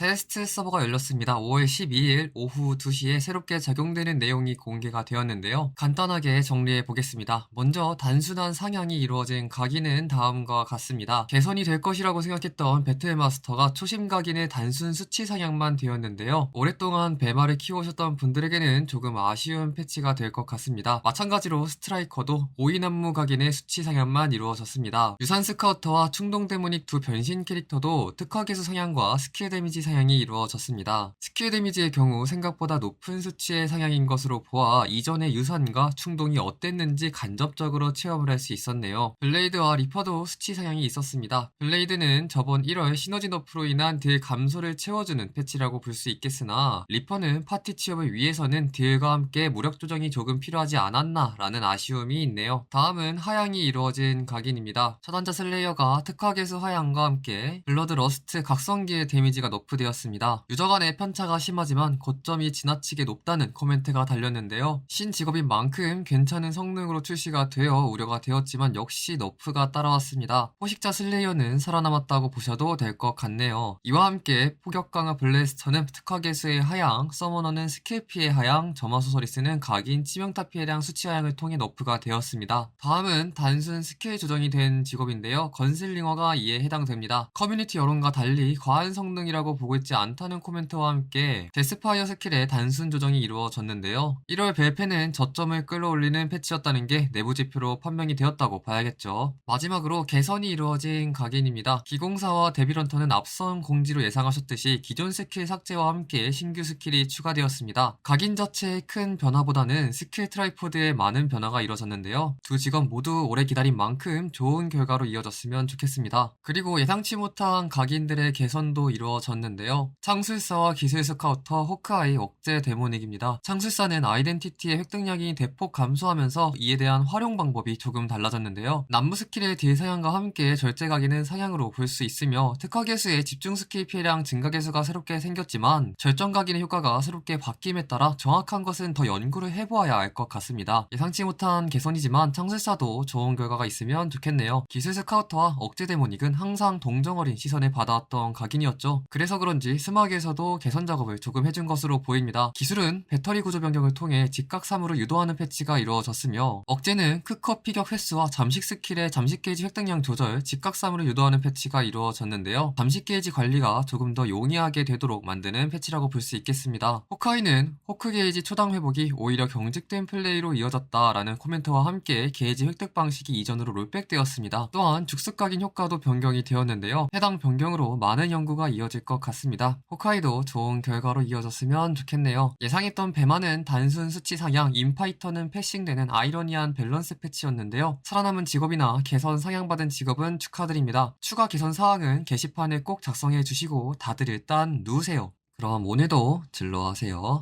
테스트 서버가 열렸습니다. 5월 12일 오후 2시에 새롭게 적용되는 내용이 공개가 되었는데요. 간단하게 정리해 보겠습니다. 먼저 단순한 상향이 이루어진 각인은 다음과 같습니다. 개선이 될 것이라고 생각했던 배틀마스터가 초심 각인의 단순 수치 상향만 되었는데요. 오랫동안 배마를 키우셨던 분들에게는 조금 아쉬운 패치가 될 것 같습니다. 마찬가지로 스트라이커도 오이난무 각인의 수치 상향만 이루어졌습니다. 유산 스카우터와 충동 데모닉 두 변신 캐릭터도 특화 개수 상향과 스킬 데미지 상향 이 이루어졌습니다. 스킬 데미지의 경우 생각보다 높은 수치의 상향인 것으로 보아 이전의 유산과 충동이 어땠는지 간접적으로 체험을 할 수 있었네요. 블레이드와 리퍼도 수치 상향이 있었습니다. 블레이드는 저번 1월 시너지 너프로 인한 딜 감소를 채워주는 패치라고 볼 수 있겠으나 리퍼는 파티 취업을 위해서는 딜과 함께 무력 조정이 조금 필요하지 않았나 라는 아쉬움이 있네요. 다음은 하향이 이루어진 각인입니다. 차단자 슬레이어가 특화 개수 하향과 함께 블러드 러스트 각성기의 데미지가 너프 되었습니다. 유저 간의 편차가 심하지만 고점이 지나치게 높다는 코멘트가 달렸는데요. 신 직업인 만큼 괜찮은 성능으로 출시가 되어 우려가 되었지만 역시 너프가 따라왔습니다. 포식자 슬레이어는 살아남았다고 보셔도 될 것 같네요. 이와 함께 포격 강화 블레스터는 특화 개수의 하향, 서머너는 스킬 피해 하향, 점화 소설이스는 각인 치명타 피해량 수치 하향을 통해 너프가 되었습니다. 다음은 단순 스킬 조정이 된 직업인데요. 건슬링어가 이에 해당됩니다. 커뮤니티 여론과 달리 과한 성능이라고 보고 있지 않다는 코멘트와 함께 데스파이어 스킬의 단순 조정이 이루어졌는데요. 1월 벨페는 저점을 끌어올리는 패치였다는 게 내부 지표로 판명이 되었다고 봐야겠죠. 마지막으로 개선이 이루어진 각인입니다. 기공사와 데빌런터는 앞선 공지로 예상하셨듯이 기존 스킬 삭제와 함께 신규 스킬이 추가되었습니다. 각인 자체의 큰 변화보다는 스킬 트라이포드에 많은 변화가 이루어졌는데요. 두 직업 모두 오래 기다린 만큼 좋은 결과로 이어졌으면 좋겠습니다. 그리고 예상치 못한 각인들의 개선도 이루어졌는데 요. 창술사와 기술 스카우터 호크아이 억제 데모닉입니다. 창술사는 아이덴티티의 획득량이 대폭 감소하면서 이에 대한 활용 방법이 조금 달라졌는데요. 남무 스킬의 딜 상향과 함께 절제 각인은 상향으로 볼 수 있으며 특화 개수의 집중 스킬 피해량 증가 개수가 새롭게 생겼지만 절정 각인의 효과가 새롭게 바뀜에 따라 정확한 것은 더 연구를 해보아야 알 것 같습니다. 예상치 못한 개선이지만 창술사도 좋은 결과가 있으면 좋겠네요. 기술 스카우터와 억제 데모닉은 항상 동정어린 시선을 받아왔던 각인이었죠. 그래서 그런지 스마그에서도 개선 작업을 조금 해준 것으로 보입니다. 기술은 배터리 구조 변경을 통해 직각삼으로 유도하는 패치가 이루어졌으며 억제는 크컷 피격 횟수와 잠식 스킬의 잠식 게이지 획득량 조절, 직각삼으로 유도하는 패치가 이루어졌는데요. 잠식 게이지 관리가 조금 더 용이하게 되도록 만드는 패치라고 볼 수 있겠습니다. 호카이는 호크 게이지 초당 회복이 오히려 경직된 플레이로 이어졌다라는 코멘트와 함께 게이지 획득 방식이 이전으로 롤백되었습니다. 또한 죽습 각인 효과도 변경이 되었는데요. 해당 변경으로 많은 연구가 이어질 것 같습니다. 호카이도 좋은 결과로 이어졌으면 좋겠네요. 예상했던 배만은 단순 수치 상향, 인파이터는 패싱되는 아이러니한 밸런스 패치였는데요. 살아남은 직업이나 개선 상향받은 직업은 축하드립니다. 추가 개선 사항은 게시판에 꼭 작성해 주시고 다들 일단 누우세요. 그럼 오늘도 즐러하세요.